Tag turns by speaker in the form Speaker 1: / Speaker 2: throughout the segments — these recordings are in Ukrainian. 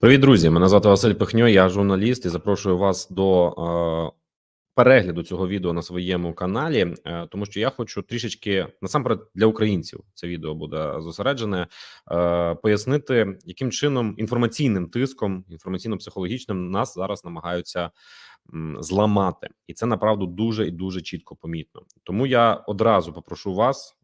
Speaker 1: Привіт, друзі! Мене звати Василь Пихньо, я журналіст і запрошую вас до е, перегляду цього відео на своєму каналі, е, тому що я хочу трішечки насамперед для українців це відео буде зосереджене, е, пояснити, яким чином інформаційним тиском, інформаційно-психологічним нас зараз намагаються м, зламати, і це направду дуже і дуже чітко помітно. Тому я одразу попрошу вас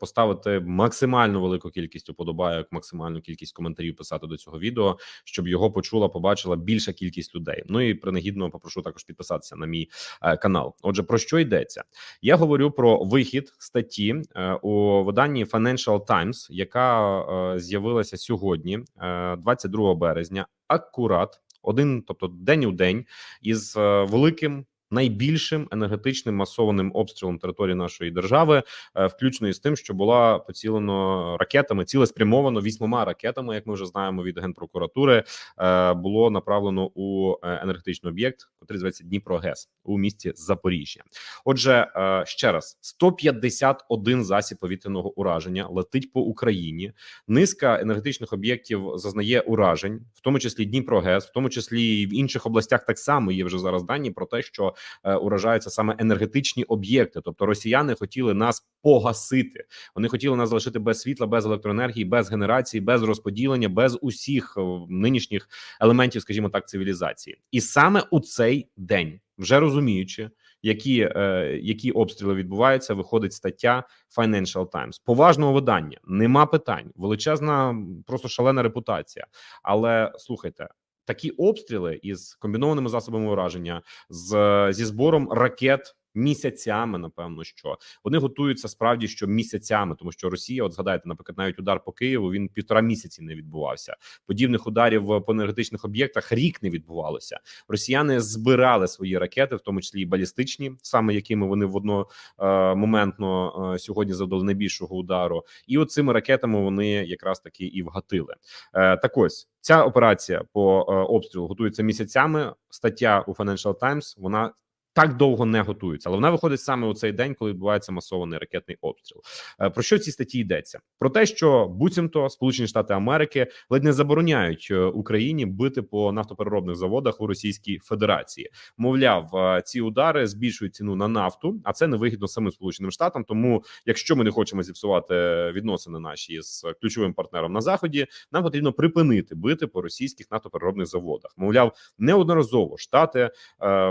Speaker 1: поставити максимально велику кількість уподобайок, максимальну кількість коментарів писати до цього відео, щоб його почула, побачила більша кількість людей. Ну і принагідно попрошу також підписатися на мій е, канал. Отже, про що йдеться? Я говорю про вихід статті е, у виданні Financial Times, яка е, з'явилася сьогодні, е, 22 березня. Акурат один, тобто день у день, із е, великим. Найбільшим енергетичним масованим обстрілом території нашої держави, е, включно із тим, що була поцілено ракетами, цілеспрямовано вісьмома ракетами, як ми вже знаємо від генпрокуратури, е, було направлено у е, енергетичний об'єкт, який зветься Дніпрогес у місті Запоріжжя. Отже, ще раз 151 засіб повітряного ураження летить по Україні. Низка енергетичних об'єктів зазнає уражень, в тому числі Дніпрогес, в тому числі і в інших областях так само є вже зараз дані про те, що уражаються саме енергетичні об'єкти. Тобто росіяни хотіли нас погасити. Вони хотіли нас залишити без світла, без електроенергії, без генерації, без розподілення, без усіх е, нинішніх елементів, скажімо так, цивілізації. І саме у цей день, вже розуміючи, які е, які обстріли відбуваються, виходить стаття Financial Times. поважного видання. Нема питань, величезна, просто шалена репутація. Але слухайте. Такі обстріли із комбінованими засобами ураження, з зі збором ракет місяцями. Напевно, що вони готуються справді що місяцями, тому що Росія, от згадайте, наприклад, навіть удар по Києву він півтора місяці не відбувався. Подібних ударів по енергетичних об'єктах рік не відбувалося. Росіяни збирали свої ракети, в тому числі і балістичні, саме якими вони в одномоментно е, сьогодні завдали найбільшого удару, і оцими ракетами вони якраз таки і вгатили. Е, так ось ця операція по е, обстрілу готується місяцями. Стаття у Financial Times, вона так довго не готується, але вона виходить саме у цей день, коли відбувається масований ракетний обстріл. Е, про що в цій статті йдеться? Про те, що буцімто Сполучені Штати Америки ледь не забороняють е, Україні бити по нафтопереробних заводах у Російській Федерації. Мовляв, е, ці удари збільшують ціну на нафту, а це невигідно самим сполученим штатам. Тому, якщо ми не хочемо зіпсувати відносини наші з ключовим партнером на заході, нам потрібно припинити бити по російських нафтопереробних заводах. Мовляв, неодноразово штати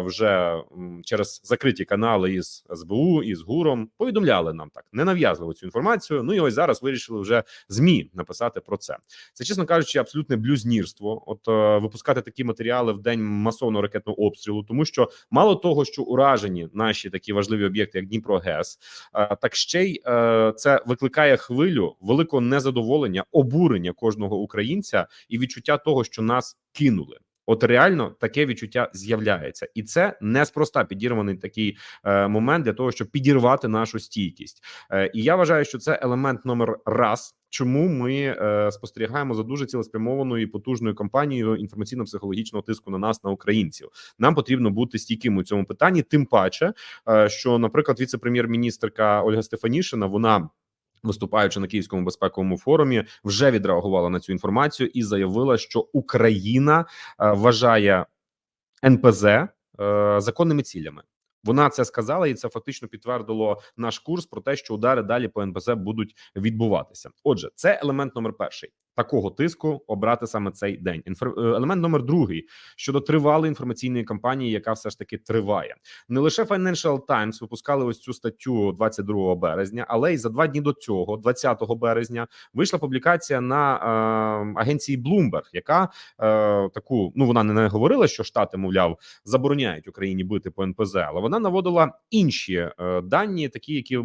Speaker 1: вже через закриті канали із СБУ із ГУРом повідомляли нам так ненав'язливо цю інформацію. Ну і ось зараз вирішили вже змі написати про це. Це чесно кажучи, абсолютне блюзнірство. От е, випускати такі матеріали в день масового ракетного обстрілу, тому що мало того, що уражені наші такі важливі об'єкти, як Дніпро ГЕС, е, так ще й е, це викликає хвилю великого незадоволення, обурення кожного українця і відчуття того, що нас кинули. От реально таке відчуття з'являється, і це неспроста підірваний такий е, момент для того, щоб підірвати нашу стійкість. Е, і я вважаю, що це елемент номер раз. Чому ми е, спостерігаємо за дуже цілеспрямованою і потужною кампанією інформаційно-психологічного тиску на нас, на українців? Нам потрібно бути стійкими у цьому питанні. Тим паче, е, що, наприклад, віце-прем'єр-міністрка Ольга Стефанішина вона виступаючи на Київському безпековому форумі, вже відреагувала на цю інформацію і заявила, що Україна е, вважає НПЗ е, законними цілями. Вона це сказала, і це фактично підтвердило наш курс про те, що удари далі по НПЗ будуть відбуватися. Отже, це елемент номер перший такого тиску обрати саме цей день. Інфор... Е, елемент номер другий щодо тривалої інформаційної кампанії, яка все ж таки триває. Не лише Financial Times випускали ось цю статтю 22 березня, але й за два дні до цього, 20 березня, вийшла публікація на е, агенції Bloomberg, яка е, таку ну вона не говорила, що штати, мовляв, забороняють Україні бити по НПЗ, але вона наводила інші е, дані, такі, які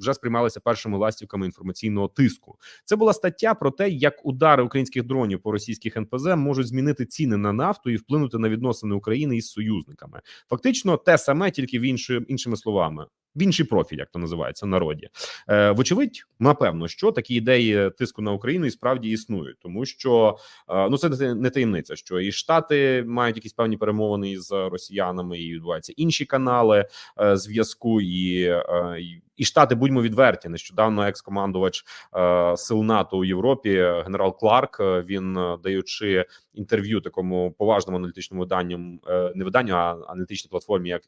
Speaker 1: вже сприймалися першими ластівками інформаційного тиску. Це була стаття про те, як удари українських дронів по російських НПЗ можуть змінити ціни на нафту і вплинути на відносини України із союзниками. Фактично, те саме, тільки в іншими словами. В інший профіль, як то називається народі. Е, Вочевидь, напевно, що такі ідеї тиску на Україну і справді існують, тому що е, ну це не- таємниця, що і Штати мають якісь певні перемовини із росіянами, і відбуваються інші канали е, зв'язку, і, е, і- і Штати, будьмо відверті, нещодавно екс-командувач е, сил НАТО у Європі, генерал Кларк. е, Він е, даючи інтерв'ю такому поважному аналітичному виданню, е, не виданню, а аналітичній платформі, як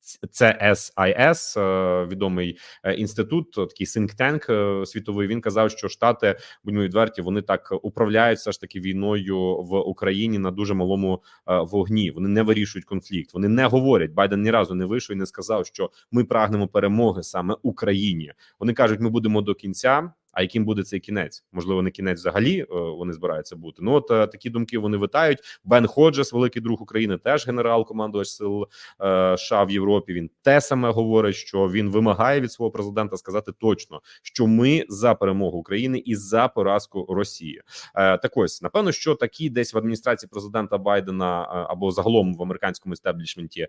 Speaker 1: CSIS, е, відомий е, інститут, такий think tank е, світовий. Він казав, що Штати, будьмо відверті, вони так управляють все ж таки війною в Україні на дуже малому вогні. Вони не вирішують конфлікт. Вони не говорять. Байден ні разу не вийшов і не сказав, що ми прагнемо перемоги саме Україні. Вони кажуть, ми будемо до кінця. А яким буде цей кінець? Можливо, не кінець взагалі е, вони збираються бути. Ну от е, такі думки вони витають. Бен Ходжес, великий друг України, теж генерал командувач сил е, США в Європі. Він те саме говорить, що він вимагає від свого президента сказати точно, що ми за перемогу України і за поразку Росії. Так ось напевно, що такі десь в адміністрації президента Байдена або загалом в американському естеблішменті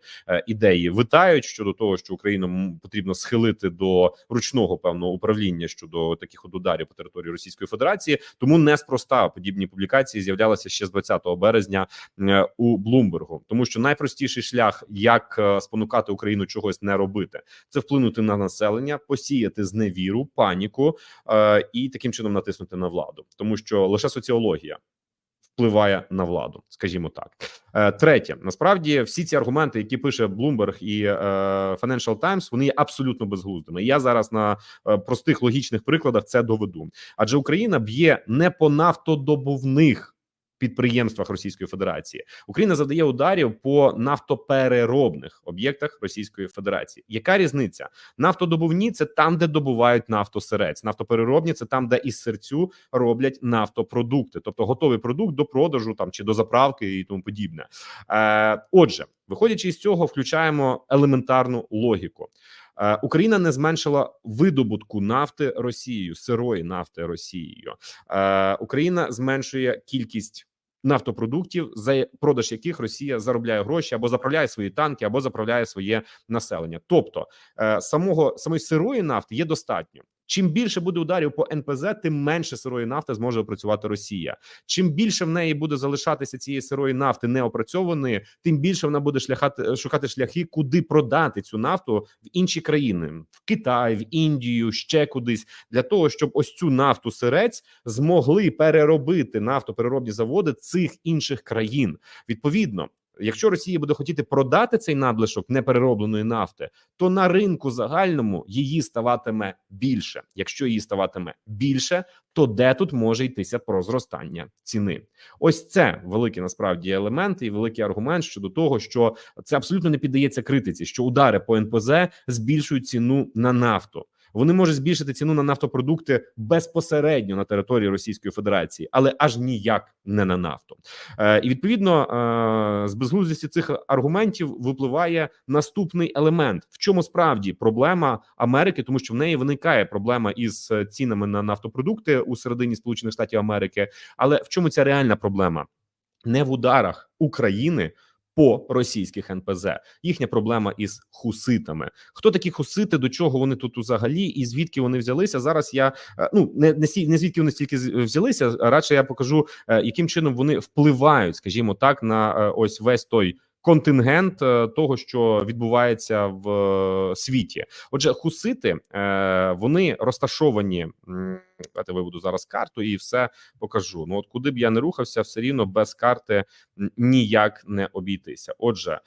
Speaker 1: ідеї витають щодо того, що Україну потрібно схилити до ручного певного управління щодо таких от ударів по території Російської Федерації. Тому неспроста подібні публікації з'являлися ще з 20 березня е, у Блумбергу, тому що найпростіший шлях, як е, спонукати Україну чогось не робити, це вплинути на населення, посіяти зневіру, паніку е, і таким чином натиснути на владу, тому що лише соціологія. Впливає на владу, скажімо так. Е, Третє, насправді, всі ці аргументи, які пише Bloomberg і е, Financial Times, вони є абсолютно безглуздими. Я зараз на е, простих логічних прикладах це доведу. Адже Україна б'є не по нафтодобувних підприємствах Російської Федерації. Україна завдає ударів по нафтопереробних об'єктах Російської Федерації. Яка різниця? Нафтодобувні це там, де добувають нафтосирець. Нафтопереробні це там, де із серцю роблять нафтопродукти, тобто готовий продукт до продажу там чи до заправки і тому подібне. Е, отже, виходячи із цього, включаємо елементарну логіку. Е, Україна не зменшила видобутку нафти Росією, сирої нафти Росією. Е, Україна зменшує кількість нафтопродуктів, за продаж яких Росія заробляє гроші або заправляє свої танки, або заправляє своє населення. Тобто е, самого самої сирої нафти є достатньо. Чим більше буде ударів по НПЗ, тим менше сирої нафти зможе опрацювати Росія. Чим більше в неї буде залишатися цієї сирої нафти неопрацьованої, тим більше вона буде шляхати шукати шляхи, куди продати цю нафту в інші країни, в Китай, в Індію, ще кудись, для того, щоб ось цю нафту сирець змогли переробити нафтопереробні заводи цих інших країн. Відповідно, якщо Росія буде хотіти продати цей надлишок непереробленої нафти, то на ринку загальному її ставатиме більше. Якщо її ставатиме більше, то де тут може йтися про зростання ціни? Ось це великий насправді елемент і великий аргумент щодо того, що це абсолютно не піддається критиці, що удари по НПЗ збільшують ціну на нафту. Вони можуть збільшити ціну на нафтопродукти безпосередньо на території Російської Федерації, але аж ніяк не на нафту. Е, і відповідно е, з безглуздості цих аргументів випливає наступний елемент, в чому справді проблема Америки, тому що в неї виникає проблема із е, цінами на нафтопродукти у середині Сполучених Штатів Америки. Але в чому ця реальна проблема? Не в ударах України по російських НПЗ. Їхня проблема із хуситами. Хто такі хусити? До чого вони тут взагалі, і звідки вони взялися? Зараз я е, ну не не, не звідки вони стільки взялися. Радше я покажу, е, яким чином вони впливають, скажімо так, на е, ось весь той. Контингент е, того, що відбувається в е, світі, отже, хусити е, вони розташовані. Давайте виведу зараз карту і все покажу. Ну от куди б я не рухався, все рівно без карти ніяк не обійтися. Отже,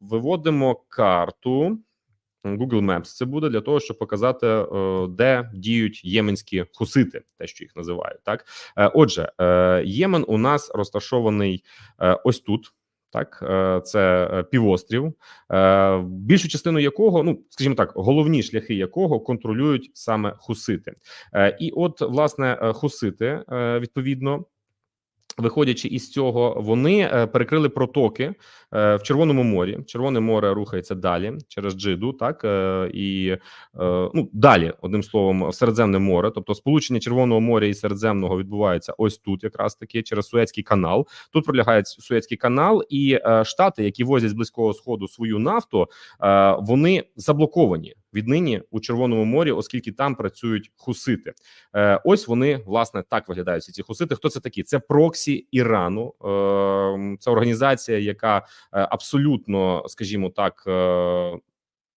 Speaker 1: виводимо карту. Google Maps це буде для того, щоб показати, де діють єменські хусити, те, що їх називають. Так, отже, Ємен у нас розташований ось тут. Так, е, це е, півострів, е, більшу частину якого, ну скажімо так, головні шляхи якого контролюють саме хусити. І от власне хусити відповідно Виходячи із цього, вони е, перекрили протоки е, в Червоному морі. Червоне море рухається далі через Джиду, так е, і ну далі, одним словом, Середземне море. Тобто, сполучення Червоного моря і Середземного відбувається ось тут, якраз таки через Суецький канал. Тут пролягає Суецький канал, і штати, які возять з близького сходу свою нафту, вони заблоковані віднині у Червоному морі, оскільки там працюють хусити. Е, Ось вони власне так виглядають ці хусити. Хто це такі? Це проксі Ірану. Е, Це організація, яка е, абсолютно, скажімо так. Е,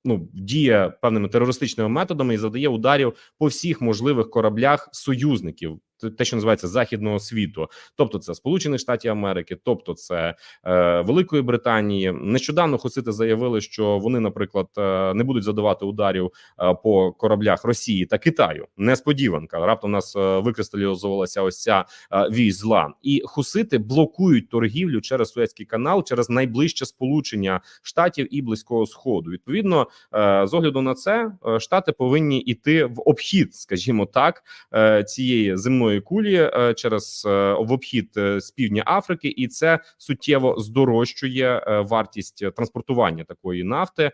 Speaker 1: Ну, діє певними терористичними методами і завдає ударів по всіх можливих кораблях союзників те, що називається західного світу, тобто це Сполучених Штатів Америки, тобто це е, Великої Британії. Нещодавно хусити заявили, що вони, наприклад, е, не будуть задавати ударів е, по кораблях Росії та Китаю. Несподіванка раптом нас е, викристалізувалася ось ця е, зла, і хусити блокують торгівлю через Суецький канал через найближче сполучення штатів і близького сходу. Відповідно, е, з огляду на це е, штати повинні йти в обхід, скажімо так, е, цієї земної земної кулі е, через е, в обхід е, з півдня Африки, і це суттєво здорожчує вартість транспортування такої нафти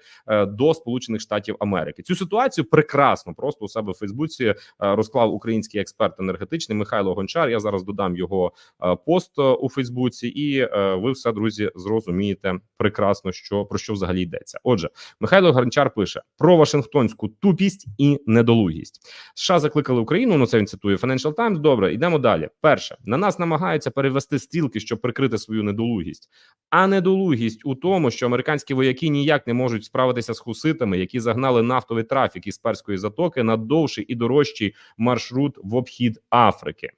Speaker 1: до Сполучених Штатів Америки. Цю ситуацію прекрасно просто у себе в Фейсбуці розклав український експерт енергетичний Михайло Гончар. Я зараз додам його пост у Фейсбуці, і ви все друзі зрозумієте прекрасно, що про що взагалі йдеться. Отже, Михайло Гончар пише про Вашингтонську тупість і недолугість. США закликали Україну. Ну це він цитує Financial Times, добре, йдемо далі. Перше на нас намагаються перевести стрілки, щоб прикрити свою недолугість, а недолугість у тому, що американські вояки ніяк не можуть справитися з хуситами, які загнали нафтовий трафік із перської затоки на довший і дорожчий маршрут в обхід Африки.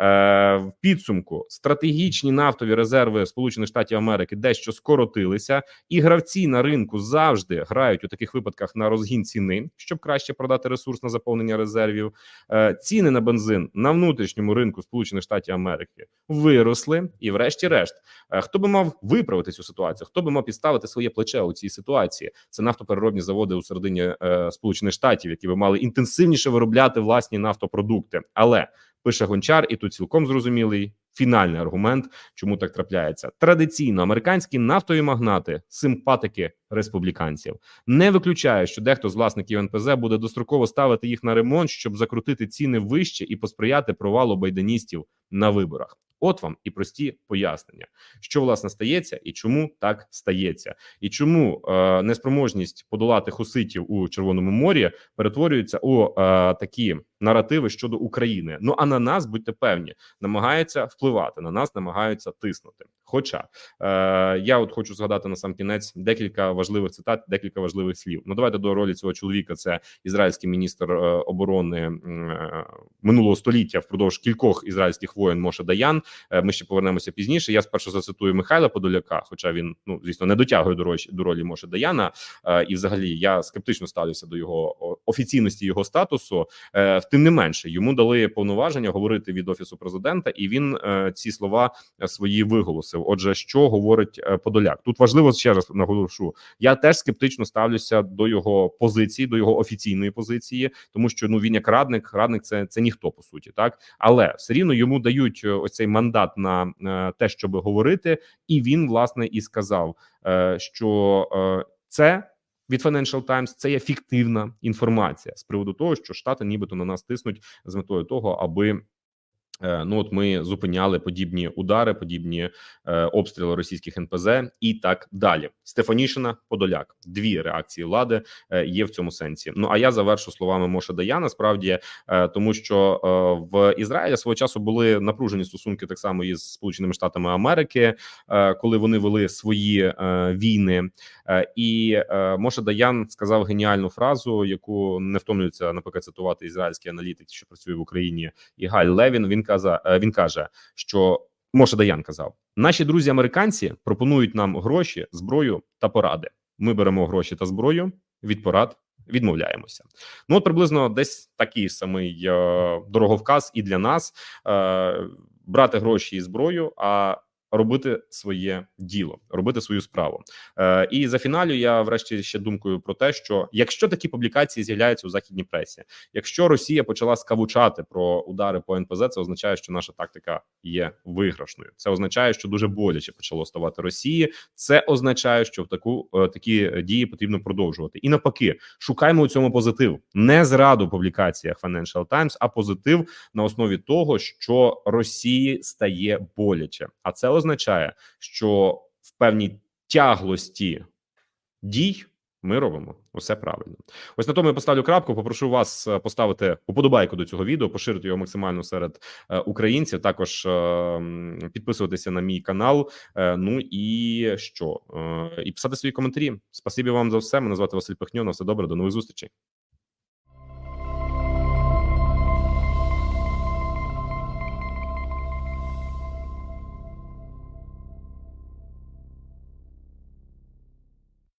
Speaker 1: Е, В підсумку стратегічні нафтові резерви Сполучених Штатів Америки дещо скоротилися, і гравці на ринку завжди грають у таких випадках на розгін ціни, щоб краще продати ресурс на заповнення резервів. Е, Ціни на бензин на внутрішньому ринку Сполучених Штатів Америки виросли, і, врешті-решт, е, хто би мав виправити цю ситуацію? Хто би мав підставити своє плече у цій ситуації? Це нафтопереробні заводи у середині е, Сполучених Штатів, які би мали інтенсивніше виробляти власні нафтопродукти, але пише гончар, і тут цілком зрозумілий фінальний аргумент, чому так трапляється. Традиційно американські нафтові магнати, симпатики республіканців, не виключає, що дехто з власників НПЗ буде достроково ставити їх на ремонт, щоб закрутити ціни вище і посприяти провалу байденістів на виборах. От вам і прості пояснення, що власне стається, і чому так стається, і чому е, неспроможність подолати хуситів у Червоному морі перетворюється у е, такі наративи щодо України. Ну а на нас будьте певні, намагаються впливати на нас, намагаються тиснути. Хоча е, я от хочу згадати на сам кінець декілька важливих цитат, декілька важливих слів. Ну давайте до ролі цього чоловіка. Це ізраїльський міністр е, оборони е, минулого століття впродовж кількох ізраїльських воєн Моше Даян. Е, ми ще повернемося пізніше. Я спершу зацитую Михайла Подоляка, хоча він ну звісно не дотягує до ролі, до ролі Моше Даяна. Е, і, взагалі, я скептично ставлюся до його офіційності його статусу. Е, тим не менше йому дали повноваження говорити від офісу президента, і він ці слова свої виголосив. Отже, що говорить Подоляк? Тут важливо ще раз наголошу. Я теж скептично ставлюся до його позиції, до його офіційної позиції, тому що ну він як радник, радник це це ніхто по суті, так але все рівно йому дають е, ось цей мандат на те, щоб говорити, і він власне і сказав, що це від Financial Times це є фіктивна інформація з приводу того, що штати нібито на нас тиснуть з метою того, аби Е, ну от ми зупиняли подібні удари, подібні е, обстріли російських НПЗ і так далі. Стефанішина Подоляк. Дві реакції влади е, є в цьому сенсі. Ну а я завершу словами Моша Даяна. Справді, е, тому що е, в Ізраїлі свого часу були напружені стосунки так само із Сполученими Штатами Америки, е, коли вони вели свої е, війни. Е, і е, Моша Даян сказав геніальну фразу, яку не втомлюється наприклад, цитувати ізраїльський аналітик, що працює в Україні, і Галь Левін. Він каза, е, він каже, що Моша Даян казав: наші друзі американці пропонують нам гроші, зброю та поради. Ми беремо гроші та зброю від порад. Відмовляємося, ну от приблизно десь такий самий е, дороговказ і для нас е, брати гроші і зброю, а робити своє діло, робити свою справу. Е, і за фіналю я врешті ще думкою про те, що якщо такі публікації з'являються у західній пресі, якщо Росія почала скавучати про удари по НПЗ, це означає, що наша тактика є виграшною. Це означає, що дуже боляче почало ставати Росії. Це означає, що в таку е, такі дії потрібно продовжувати. І навпаки, шукаємо у цьому позитив, не зраду в публікаціях Financial Times, а позитив на основі того, що Росії стає боляче, а це означає, що в певній тяглості дій ми робимо усе правильно. Ось на тому я поставлю крапку. Попрошу вас е, поставити уподобайку до цього відео, поширити його максимально серед е, українців. Також е, підписуватися на мій канал. Ну і що? І писати свої коментарі. Спасибі вам за все. Мене звати Василь Пихньо. На все добре. До нових зустрічей.